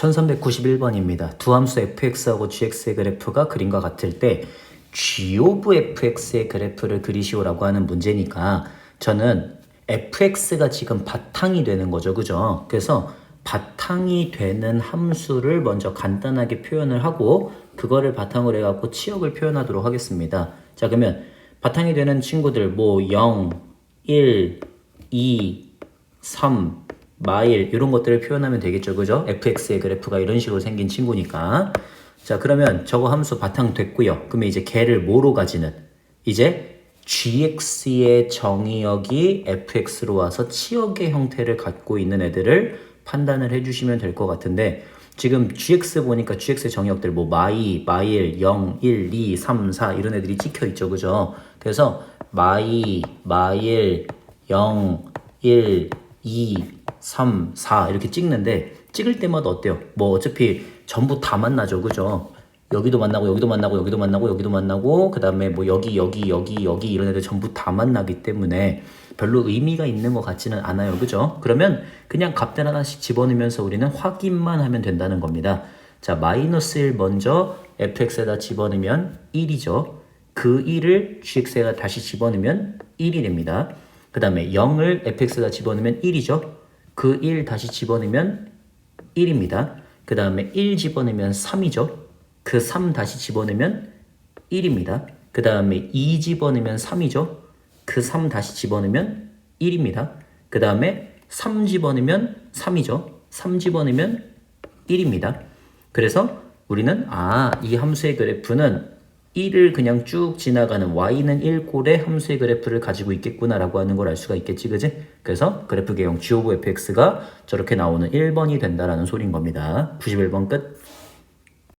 1391번입니다. 두 함수 fx하고 gx의 그래프가 그림과 같을 때 g 오브 fx의 그래프를 그리시오라고 하는 문제니까 저는 fx가 지금 바탕이 되는 거죠. 그죠? 그래서 바탕이 되는 함수를 먼저 간단하게 표현을 하고 그거를 바탕으로 해갖고 치역을 표현하도록 하겠습니다. 자 그러면 바탕이 되는 친구들 뭐 0, 1, 2, 3, 마일 이런 것들을 표현하면 되겠죠. 그죠? fx의 그래프가 이런 식으로 생긴 친구니까. 자, 그러면 저거 함수 바탕 됐고요. 그러면 이제 걔를 뭐로 가지는? 이제 gx의 정의역이 fx로 와서 치역의 형태를 갖고 있는 애들을 판단을 해주시면 될 것 같은데 지금 gx 보니까 gx의 정의역들 뭐 마이, 마일, 0, 1, 2, 3, 4 이런 애들이 찍혀 있죠. 그죠? 그래서 마이, 마일, 0, 1, 2, 3, 4 이렇게 찍는데 찍을 때마다 어때요? 뭐 어차피 전부 다 만나죠. 그죠? 여기도 만나고 여기도 만나고 여기도 만나고 여기도 만나고 그다음에 뭐 여기 여기 여기 여기 이런 애들 전부 다 만나기 때문에 별로 의미가 있는 것 같지는 않아요. 그죠? 그러면 그냥 값들 하나씩 집어넣으면서 우리는 확인만 하면 된다는 겁니다. 자, 마이너스 1 먼저 fx에다 집어넣으면 1이죠. 그 1을 gx에다 다시 집어넣으면 1이 됩니다. 그 다음에 0을 fx에다 집어넣으면 1이죠. 그 1 다시 집어넣으면 1입니다. 그 다음에 1 집어넣으면 3이죠. 그 3 다시 집어넣으면 1입니다. 그 다음에 2 집어넣으면 3이죠. 그 3 다시 집어넣으면 1입니다. 그 다음에 3 집어넣으면 3이죠. 3 집어넣으면 1입니다. 그래서 우리는 아, 이 함수의 그래프는 1을 그냥 쭉 지나가는 y는 1꼴의 함수의 그래프를 가지고 있겠구나라고 하는 걸 알 수가 있겠지, 그지? 그래서 그래프 개형 g 오브 fx가 저렇게 나오는 1번이 된다라는 소리인 겁니다. 91번 끝.